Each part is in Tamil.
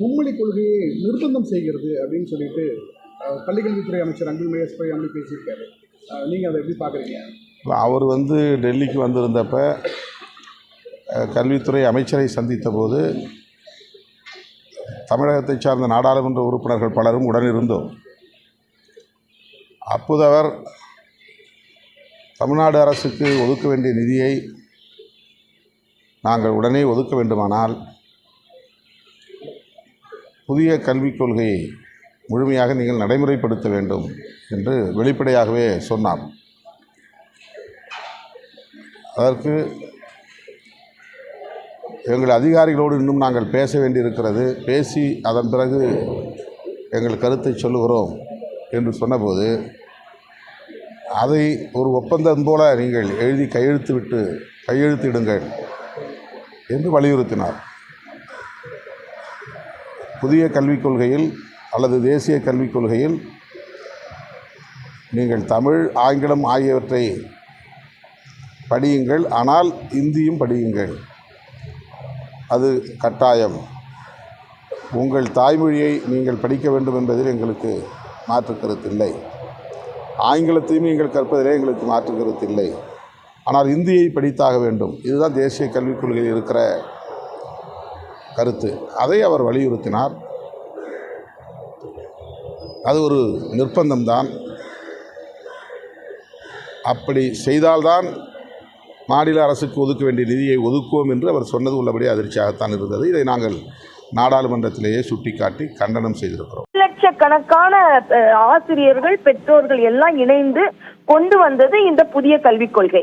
மும்மொழி கொள்கையை நிர்பந்தம் செய்கிறது அப்படின்னு சொல்லிட்டு பள்ளிக்கல்வித்துறை அமைச்சர் அன்பில் மகேஷ் பொய்யாமொழி பேசியிருக்காரு. நீங்கள் அதை எப்படி பார்க்குறீங்க? அவர் வந்து டெல்லிக்கு வந்திருந்தப்ப கல்வித்துறை அமைச்சரை சந்தித்த போது தமிழகத்தை சார்ந்த நாடாளுமன்ற உறுப்பினர்கள் பலரும் உடனிருந்தோம். அப்போது அவர் தமிழ்நாடு அரசுக்கு ஒதுக்க வேண்டிய நிதியை நாங்கள் உடனே ஒதுக்க வேண்டுமானால் புதிய கல்விக் கொள்கையை முழுமையாக நீங்கள் நடைமுறைப்படுத்த வேண்டும் என்று வெளிப்படையாகவே சொன்னார். அதற்கு எங்கள் அதிகாரிகளோடு இன்னும் நாங்கள் பேச வேண்டியிருக்கிறது. பேசி அதன் பிறகு எங்கள் கருத்தை சொல்லுகிறோம் என்று சொன்னபோது அதை ஒரு ஒப்பந்தம் போல நீங்கள் எழுதி கையெழுத்து விட்டு கையெழுத்திடுங்கள் என்று வலியுறுத்தினார். புதிய கல்விக் கொள்கையில் அல்லது தேசிய கல்விக் கொள்கையில் நீங்கள் தமிழ் ஆங்கிலம் ஆகியவற்றை படியுங்கள். ஆனால் இந்தியும் படியுங்கள். அது கட்டாயம். உங்கள் தாய்மொழியை நீங்கள் படிக்க வேண்டும் என்பதில் எங்களுக்கு மாற்று கருத்தில்லை ஆங்கிலத்தையும் நீங்கள் கற்பதிலே எங்களுக்கு மாற்று கருத்தில்லை ஆனால் இந்தியை படித்தாக வேண்டும். இதுதான் தேசிய கல்விக் கொள்கையில் இருக்கிற கருத்து. அதை அவர் வலியுறுத்தினார். அது ஒரு நிர்பந்தம்தான் அப்படி செய்தால்தான் மாநில அரசுக்கு ஒதுக்க வேண்டிய நிதியை ஒதுக்குவோம் என்று அவர் சொன்னது உள்ளபடி அதிர்ச்சியாகத்தான் இருந்தது. இதை நாங்கள் நாடாளுமன்றத்திலேயே சுட்டிக்காட்டி கண்டனம் செய்திருக்கிறோம். லட்சக்கணக்கான ஆசிரியர்கள் பெற்றோர்கள் எல்லாம் இணைந்து கொண்டு வந்தது இந்த புதிய கல்விக் கொள்கை.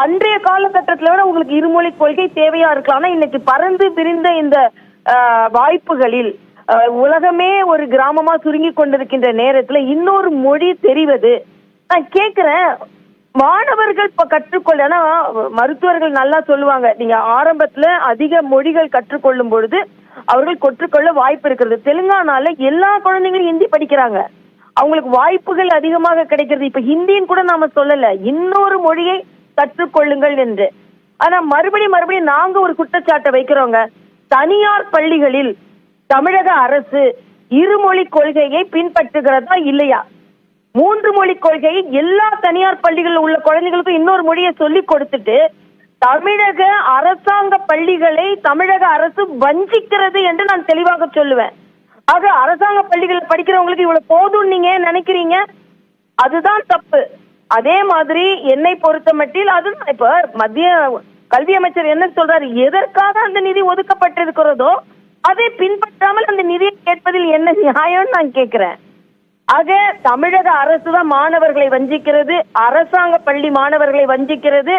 அன்றைய காலகட்டத்துல விட உங்களுக்கு இருமொழி கொள்கை தேவையா இருக்கலாம். ஆனா இன்னைக்கு பறந்து பிரிந்த இந்த வாய்ப்புகளில் உலகமே ஒரு கிராமமா சுருங்கி கொண்டிருக்கின்ற நேரத்துல இன்னொரு மொழி தெரிவது. நான் கேக்குறேன். மாணவர்கள் இப்ப கற்றுக்கொள்ள ஏன்னா மருத்துவர்கள் நல்லா சொல்லுவாங்க. நீங்க ஆரம்பத்துல அதிக மொழிகள் கற்றுக்கொள்ளும் பொழுது அவர்கள் கற்றுக்கொள்ள வாய்ப்பு இருக்கிறது. தெலுங்கானால எல்லா குழந்தைங்களும் ஹிந்தி படிக்கிறாங்க. அவங்களுக்கு வாய்ப்புகள் அதிகமாக கிடைக்கிறது. இப்ப ஹிந்தின்னு கூட நாம சொல்லல. இன்னொரு மொழியை கற்றுக்கொள்ளுங்கள் என்று. ஆனா மறுபடியும் மறுபடியும் நாங்க ஒரு குற்றச்சாட்டை வைக்கிறோங்க. தனியார் பள்ளிகளில் தமிழக அரசு இருமொழி கொள்கையை பின்பற்றுகிறதா இல்லையா? மூன்று மொழி கொள்கையை எல்லா தனியார் பள்ளிகளில் உள்ள குழந்தைகளுக்கும் இன்னொரு மொழியை சொல்லி கொடுத்துட்டு தமிழக அரசாங்க பள்ளிகளை தமிழக அரசு வஞ்சிக்கிறது என்று நான் தெளிவாக சொல்லுவேன். ஆக அரசாங்க பள்ளிகளில் படிக்கிறவங்களுக்கு இவ்வளவு போதும் நீங்க நினைக்கிறீங்க? அதுதான் தப்பு. அதே மாதிரி என்னை பொறுத்த மட்டில் அது இப்ப மத்திய கல்வி அமைச்சர் என்ன சொல்றாரு? எதற்காக அந்த நிதி ஒதுக்கப்பட்டிருக்கிறதோ அதை பின்பற்றாமல் அந்த நிதியை கேட்பதில் என்ன நியாயம்னு நான் கேட்கிறேன். ஆக தமிழக அரசு தான் மாணவர்களை வஞ்சிக்கிறது அரசாங்க பள்ளி மாணவர்களை வஞ்சிக்கிறது.